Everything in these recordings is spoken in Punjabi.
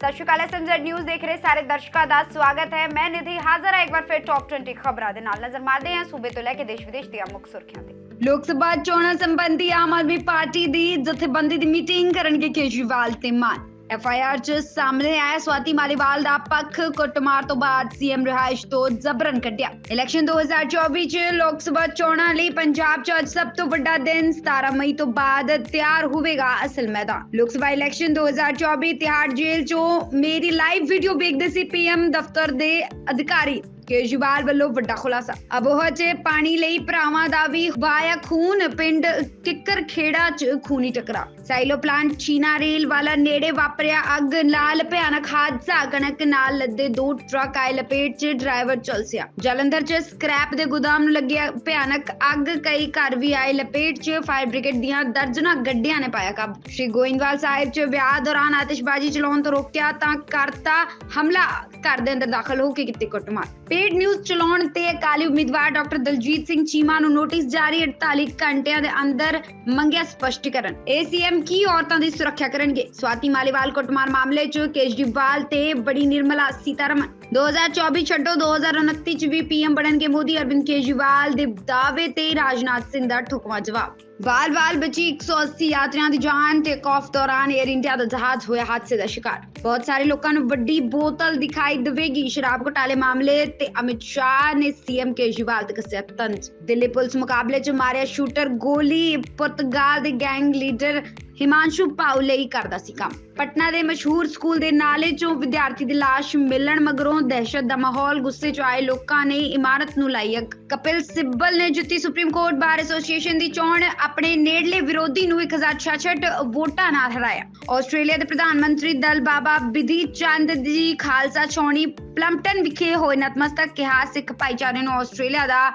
ਸਤਿ ਸ਼੍ਰੀ ਅਕਾਲ ਐਸਐਮਜ਼ੈਡ ਨਿਊਜ਼ ਦੇਖ ਰਹੇ ਸਾਰੇ ਦਰਸ਼ਕਾਂ ਦਾ ਸਵਾਗਤ ਹੈ। ਮੈਂ ਨਿਧੀ ਹਾਜ਼ਰ ਹਾਂ ਇੱਕ ਵਾਰ ਫਿਰ ਟੌਪ 20 ਖਬਰਾਂ ਦੇ ਨਾਲ। ਨਜ਼ਰ ਮਾਰਦੇ ਹਾਂ ਸੂਬੇ ਤੋਂ ਲੈ ਕੇ ਦੇਸ਼ ਵਿਦੇਸ਼ ਦੀਆਂ ਮੁੱਖ ਸੁਰਖੀਆਂ ਤੇ। ਲੋਕ ਸਭਾ ਚੋਣਾਂ ਸੰਬੰਧੀ ਆਮ ਆਦਮੀ ਪਾਰਟੀ ਦੀ ਜਥੇਬੰਦੀ ਦੀ ਮੀਟਿੰਗ ਕਰਨਗੇ ਕੇਜਰੀਵਾਲ ਤੇ ਮਾਨ। ਐਫਆਈਆਰ 'ਚ ਸਾਹਮਣੇ ਆਇਆ ਸਵਾਤੀ ਮਾਲੀਵਾਲ ਦਾ ਪੱਖ, ਕੁੱਟਮਾਰ ਤੋਂ ਬਾਅਦ ਸੀਐਮ ਰਿਹਾਇਸ਼ ਤੋਂ ਜ਼ਬਰਨ ਕੱਢਿਆ। ਇਲੈਕਸ਼ਨ 2024 'ਚ ਲੋਕ ਸਭਾ ਚੋਣਾਂ ਲਈ ਪੰਜਾਬ 'ਚ ਅੱਜ ਸਭ ਤੋਂ ਵੱਡਾ ਦਿਨ 17 ਮਈ ਤੋਂ ਬਾਅਦ ਤਿਆਰ ਹੋਵੇਗਾ ਅਸਲ ਮੈਦਾਨ। ਲੋਕ ਸਭਾ ਇਲੈਕਸ਼ਨ 2024 ਤਿਹਾੜ ਜੇਲ੍ਹ 'ਚੋਂ ਮੇਰੀ ਲਾਈਵ ਵੀਡੀਓ ਵੇਖਦੇ ਸੀ ਪੀਐਮ ਦਫ਼ਤਰ ਦੇ ਅਧਿਕਾਰੀ। ਕੇਜਰੀਵਾਲ ਵੱਲੋਂ ਵੱਡਾ ਖੁਲਾਸਾ। ਅਬੋਹਰ 'ਚ ਪਾਣੀ ਲਈ ਭਰਾਵਾਂ ਦਾ ਵੀ ਵਾਇਆ ਖੂਨ, ਪਿੰਡ ਕਿੱਕਰ ਖੇੜਾ 'ਚ ਖੂਨੀ ਟਕਰਾ ਸਾਈਲੋ ਪਲਾਂਟ ਚੀਨਾ ਰੇਲ ਵਾਲਾ ਨੇੜੇ ਵਾਪਰਿਆ ਅੱਗ ਨਾਲ ਭਿਆਨਕ ਹਾਦਸਾ, ਕਣਕ ਨਾਲ ਲੱਦੇ ਦੋ ਟਰੱਕ ਆਏ ਲਪੇਟ 'ਚ, ਡਰਾਈਵਰ ਝੁਲਸਿਆ। ਜਲੰਧਰ 'ਚ ਸਕ੍ਰੈਪ ਦੇ ਗੋਦਾਮ ਨੂੰ ਲੱਗਿਆ ਭਿਆਨਕ ਅੱਗ, ਕਈ ਘਰ ਵੀ ਆਏ ਲਪੇਟ 'ਚ, ਫਾਇਰ ਬ੍ਰਿਗੇਡ ਦੀਆਂ ਦਰਜਨਾਂ ਗੱਡੀਆਂ ਨੇ ਪਾਇਆ ਕਾਬੂ। ਸ਼੍ਰੀ ਗੋਇੰਦਵਾਲ ਸਾਹਿਬ 'ਚ ਵਿਆਹ ਦੌਰਾਨ ਆਤਿਸ਼ਬਾਜ਼ੀ ਚਲਾਉਣ ਤੋਂ ਰੋਕਿਆ ਤਾਂ ਕਰਤਾ ਹਮਲਾ। ਘਰ ਦੇ ਅੰਦਰ ਦਾਖਲ ਹੋ ਕੇ ਕੀਤੀ ਕੁੱਟਮਾਰ। ਪੇਡ ਨਿਊਜ਼ ਚਲਾਉਣ ਤੇ ਅਕਾਲੀ ਉਮੀਦਵਾਰ ਡਾਕਟਰ ਦਲਜੀਤ ਸਿੰਘ ਚੀਮਾ ਨੂੰ ਨੋਟਿਸ ਜਾਰੀ 48 ਘੰਟਿਆਂ ਦੇ ਅੰਦਰ ਮੰਗਿਆ ਸਪਸ਼ਟੀਕਰਨ। ਏਸੀਐਮ ਕੀ ਔਰਤਾਂ ਦੀ ਸੁਰੱਖਿਆ ਕਰਨਗੇ? ਸਵਾਤੀ ਮਾਲੀਵਾਲ, ਕੁੱਟਮਾਰ ਮਾਮਲੇ 'ਚ ਕੇਜਰੀਵਾਲ ਤੇ ਬੜੀ ਨਿਰਮਲਾ ਸੀਤਾਰਮਨ। 2024 ਛੱਡੋ 2029 ਚ ਵੀ ਪੀਐਮ ਬਣਨਗੇ ਮੋਦੀ, ਅਰਵਿੰਦ ਕੇਜਰੀਵਾਲ ਦੇ ਦਾਅਵੇ ਤੇ ਰਾਜਨਾਥ ਸਿੰਘ ਦਾ ਠੁਕਵਾਂ ਜਵਾਬ। ਵਾਲ-ਵਾਲ ਬਚੀ 180 ਯਾਤਰੀਆਂ ਦੀ ਜਾਨ ਤੇ ਕੌਫ ਦੌਰਾਨ 에ਅਰ ਇੰਡੀਆ ਦਾ ਜਹਾਜ਼ ਹੋਇਆ ਹਾਦਸੇ ਦਾ ਸ਼ਿਕਾਰ। ਬਹੁਤ ਸਾਰੇ ਲੋਕਾਂ ਨੂੰ ਵੱਡੀ ਬੋਤਲ ਦਿਖਾਈ ਦੇਵੇਗੀ ਸ਼ਰਾਬ ਘੁਟਾਲੇ ਮਾਮਲੇ ਤੇ ਅਮਿਤ ਸ਼ਾਹ ਨੇ ਸੀਐਮ ਕੇਜਰੀਵਾਲ ਤੇ ਕੱਸਿਆ ਤੰਜ। ਦਿੱਲੀ ਪੁਲਿਸ ਮੁਕਾਬਲੇ 'ਚ ਮਾਰਿਆ ਸ਼ੂਟਰ ਗੋਲੀ, ਪੁਰਤਗਾਲ ਦੇ ਗੈਂਗ ਲੀਡਰ ਹਿਮਾਂਸ਼ੂ ਪਾਉ ਲਈ ਕਰਦਾ ਸੀ ਕੰਮ। ਪਟਨਾ ਦੇ ਮਸ਼ਹੂਰ ਸਕੂਲ ਦੇ ਨਾਲੇ 'ਚੋਂ ਵਿਦਿਆਰਥੀ ਦੀ ਲਾਸ਼ ਮਿਲਣ ਮਗਰੋਂ ਦਹਿਸ਼ਤ ਦਾ ਮਾਹੌਲ ਗੁੱਸੇ 'ਚ ਆਏ ਲੋਕਾਂ ਨੇ ਇਮਾਰਤ ਨੂੰ ਲਾਈ ਅੱਗ। ਕਪਿਲ ਸਿੱਬਲ ਨੇ ਜਿੱਤੀ ਸੁਪਰੀਮ ਕੋਰਟ ਬਾਰ ਐਸੋਸੀਏਸ਼ਨ ਦੀ ਚੋਣ, ਆਪਣੇ ਨੇੜਲੇ ਵਿਰੋਧੀ ਨੂੰ 1066 ਵੋਟਾਂ ਨਾਲ ਹਰਾਇਆ। ਆਸਟ੍ਰੇਲੀਆ ਦੇ ਪ੍ਰਧਾਨ ਮੰਤਰੀ ਦਲ ਬਾਬਾ ਬਿਧੀ ਚੰਦ ਦੀ ਖਾਲਸਾ ਚੋਣੀ ਪਲੰਪਟਨ ਵਿਖੇ ਹੋਏ ਨਤਮਸਤਕ ਕਿਹਾ ਸਿੱਖ ਭਾਈਚਾਰੇ ਨੂੰ ਆਸਟ੍ਰੇਲੀਆ ਦਾ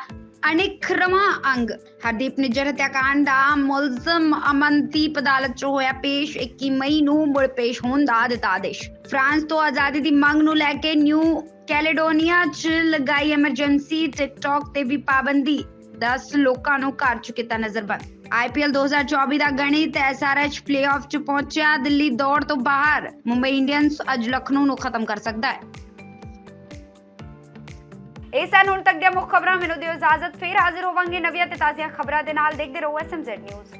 ਅਨਿਖਰਵਾਂ ਅੰਗ। ਹਰਦੀਪ ਨਿੱਜਰ ਹੱਤਿਆਕਾਂਡ ਦਾ ਮੁਲਜ਼ਮ ਅਮਨਦੀਪ ਅਦਾਲਤ 'ਚ ਹੋਇਆ ਪੇਸ਼। 21 ਮਈ ਨੂੰ ਮੁੜ ਪੇਸ਼ ਹੋਣ ਦਾ ਦਿੱਤਾ ਆਦੇਸ਼। ਫਰਾਂਸ ਤੋਂ ਆਜ਼ਾਦੀ ਦੀ ਮੰਗ ਨੂੰ ਲੈ ਕੇ ਨਿਊ ਕੈਲੇਡੋਨੀਆ 'ਚ ਲਗਾਈ ਐਮਰਜੈਂਸੀ, ਟਿਕਟੌਕ ਤੇ ਵੀ ਪਾਬੰਦੀ। 10 ਲੋਕਾਂ ਨੂੰ ਘਰ 'ਚ ਕੀਤਾ ਨਜ਼ਰਬੰਦ। ਆਈਪੀਐਲ 2024 ਦਾ ਗਣਿਤ ਐਸਆਰਐਚ ਪਲੇਆਫ 'ਚ ਪਹੁੰਚਿਆ। ਦਿੱਲੀ ਦੌੜ ਤੋਂ ਬਾਹਰ। ਮੁੰਬਈ ਇੰਡੀਅਨਸ ਅੱਜ ਲਖਨਊ ਨੂੰ ਖਤਮ ਕਰ ਸਕਦਾ ਹੈ। ਇਹ ਸਨ ਹੁਣ ਤੱਕ ਦੀਆਂ ਮੁੱਖ ਖਬਰਾਂ, ਮੈਨੂੰ ਦਿਓ ਇਜਾਜ਼ਤ। ਫੇਰ ਹਾਜ਼ਰ ਹੋਵਾਂਗੇ ਨਵੀਆਂ ਤੇ ਤਾਜ਼ੀਆਂ ਖਬਰਾਂ ਦੇ ਨਾਲ। ਦੇਖਦੇ ਰਹੋ ਐਸਐਮਜ਼ੈਡ ਨਿਊਜ਼